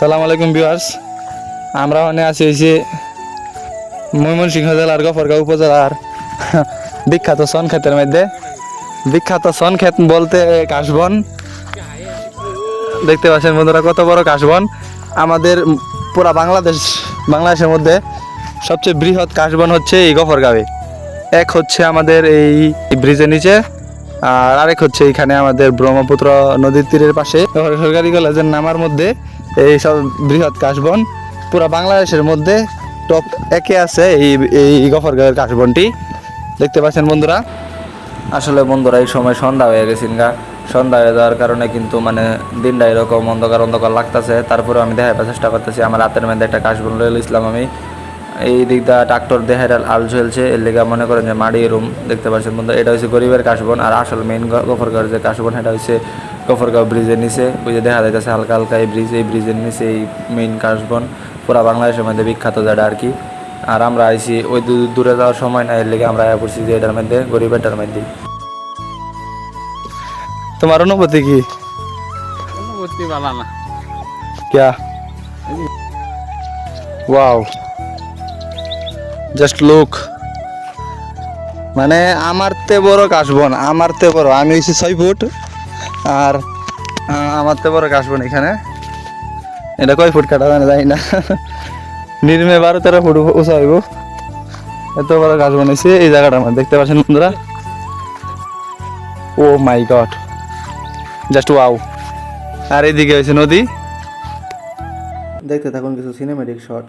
সালাম আলাইকুম ভিউয়ার্স। আমরা মানে আছি হয়েছে ময়মনসিংহ জেলার গফরগাঁও উপজেলার বিখ্যাত সন ক্ষেতের মধ্যে। বিখ্যাত সন ক্ষেত বলতে কাশবন। দেখতে পাচ্ছেন বন্ধুরা কত বড় কাশবন। আমাদের পুরা বাংলাদেশ, বাংলাদেশের মধ্যে সবচেয়ে বৃহৎ কাশবন হচ্ছে এই গফরগাঁওয়ে। এক হচ্ছে আমাদের এই ব্রিজের নিচে, আর আরেক হচ্ছে এখানে আমাদের ব্রহ্মপুত্র নদীর তীরের পাশে। সরকারি কলেজের নামার মধ্যে এই সব বৃহৎ কাশবন পুরো বাংলাদেশের মধ্যে টপ একে আছে এই এই গফরগাঁওয়ের কাশবনটি। দেখতে পাচ্ছেন বন্ধুরা? আসলে বন্ধুরা, এই সময় সন্ধ্যা হয়ে গেছেন গা। সন্ধ্যা হয়ে যাওয়ার কারণে কিন্তু মানে দিনটা এরকম অন্ধকার অন্ধকার লাগতেছে। তারপরে আমি দেখাবার চেষ্টা করতেছি, আমার হাতের মধ্যে একটা কাশবন লয়ে ইসলাম আমি। এই দিকটা ট্রাক্টর দেহের আল ঝুলছে, এর লেগে মনে করেন যে মাড়ি রুম দেখতে পাচ্ছেন বন্ধু এটা হচ্ছে গরিবের কাশবন। আর আসল মেইন গফরগাঁওয়ের যে কাশবন, সেটা হচ্ছে গফরগাঁও ব্রিজের নিচে ওই যে দেখা যাইতেছে হালকা হালকা এই ব্রিজ এই ব্রিজের নিচে এই মেইন কাশবন পুরা বাংলাদেশের মধ্যে বিখ্যাত যেটা আর কি। আর আমরা আইছি ওই দূরে যাওয়ার সময় না এর লেগে আমরা আয়া পড়ছি যে এটার মধ্যে গরিব এটার মধ্যে। তোমার অনুভূতি কি? অনুভূতি ভালো না। क्या ওয়াও। Just look. মানে আমার তে বড় কাশবন আমার তে বড়। আমি হইছি ছয় ফুট। আর আমার তে বড় কাশবন এখানে। এটা কয় ফুট কাটা জানা যায় না। নির্মে বারো তেরো ফুট উঁচা হইব। এত বড় কাশবন হয়েছে এই জায়গাটা আমার দেখতে পাচ্ছেন বন্ধুরা। Oh my god. Just wow. আর এইদিকে হয়েছে নদী। দেখতে থাকুন কিছু সিনেমেটিক শট